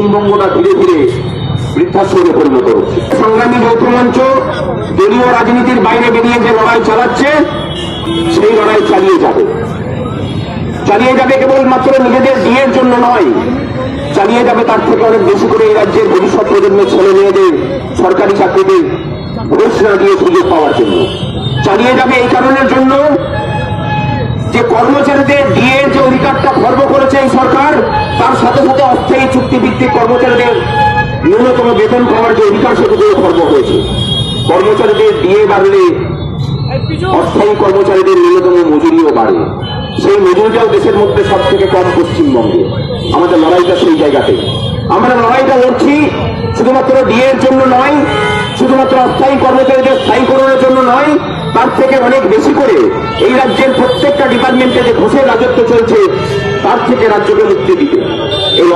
পশ্চিমবঙ্গটা ধীরে ধীরে বৃদ্ধাশ্রমে পরিণত হচ্ছে। সংগ্রামী যৌথ মঞ্চ দলীয় রাজনীতির বাইরে বেরিয়ে যে লড়াই চালাচ্ছে, সেই লড়াই চালিয়ে যাবে। চালিয়ে যাবে কেবলমাত্র নিজেদের বিয়ের জন্য নয়, চালিয়ে যাবে তার থেকে অনেক বেশি করে এই রাজ্যের ভবিষ্যৎ প্রজন্মের ছেলে মেয়েদের সরকারি চাকরিতে ঘুষ দিয়ে সুযোগ পাওয়ার জন্য। চালিয়ে যাবে এই কারণের জন্য যে কর্মচারীদের ডিএর যে তার সাথে সাথে অস্থায়ী চুক্তিভিত্তিক কর্মচারীদের ন্যূনতম বেতন পাওয়ার যে অধিকার সেগুলো খর্ব হয়েছে। কর্মচারীদের ডিএ বাড়লে অস্থায়ী কর্মচারীদের ন্যূনতম মজুরিও বাড়ে। সেই মজুরিটাও দেশের মধ্যে সব থেকে কম পশ্চিমবঙ্গে। আমাদের লড়াইটা সেই জায়গাতে। আমরা লড়াইটা লড়ছি শুধুমাত্র ডিএর জন্য নয়, শুধুমাত্র অস্থায়ী কর্মচারীদের স্থায়ীকরণের জন্য নয়, তার থেকে অনেক বেশি করে এই রাজ্যের প্রত্যেকটা ডিপার্টমেন্টে যে ঘোষের রাজত্ব চলছে তার থেকে রাজ্যকে মুক্তি দিতে এই